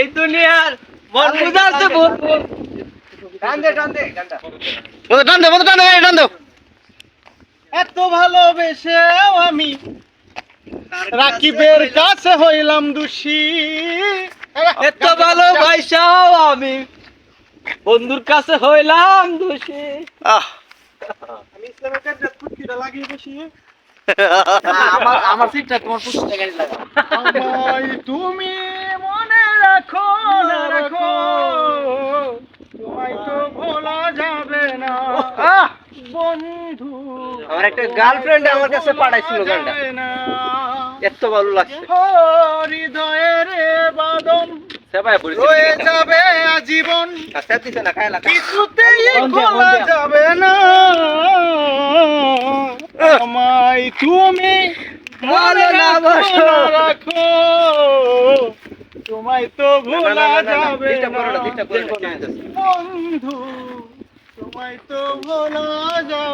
এই দুনিয়ার মন বুঝাতে বলব টান দে টান দে টান দে টান দে টান দে এত ভালোবেসেও আমি রাকিবের কাছে হইলাম দোষী। এত ভালোবাসাও আমি বন্ধুর কাছে হইলাম দোষী। আহ। আমি ইসলামের কাছে ফুটকিটা লাগিয়ে বসি। আমার আমার সিটটা তোমার গাড়ি লাগা। তুমি মনে রাখো না রাখো। তোমায় তো ভোলা যাবে না। বন্ধু আমার একটা গার্লফ্রেন্ড আমার কাছে পাঠাইছিল গানটা। না। এত ভালো লাগছে। হৃদয়ের বাদন পড়েছে রয়ে যাবে কিছুতেই খোলা যাবে না আমায় তুমি মনে রাখো না রাখো তোমায় তো ভোলা যাবে না বন্ধু তোমায় তো ভোলা যাবে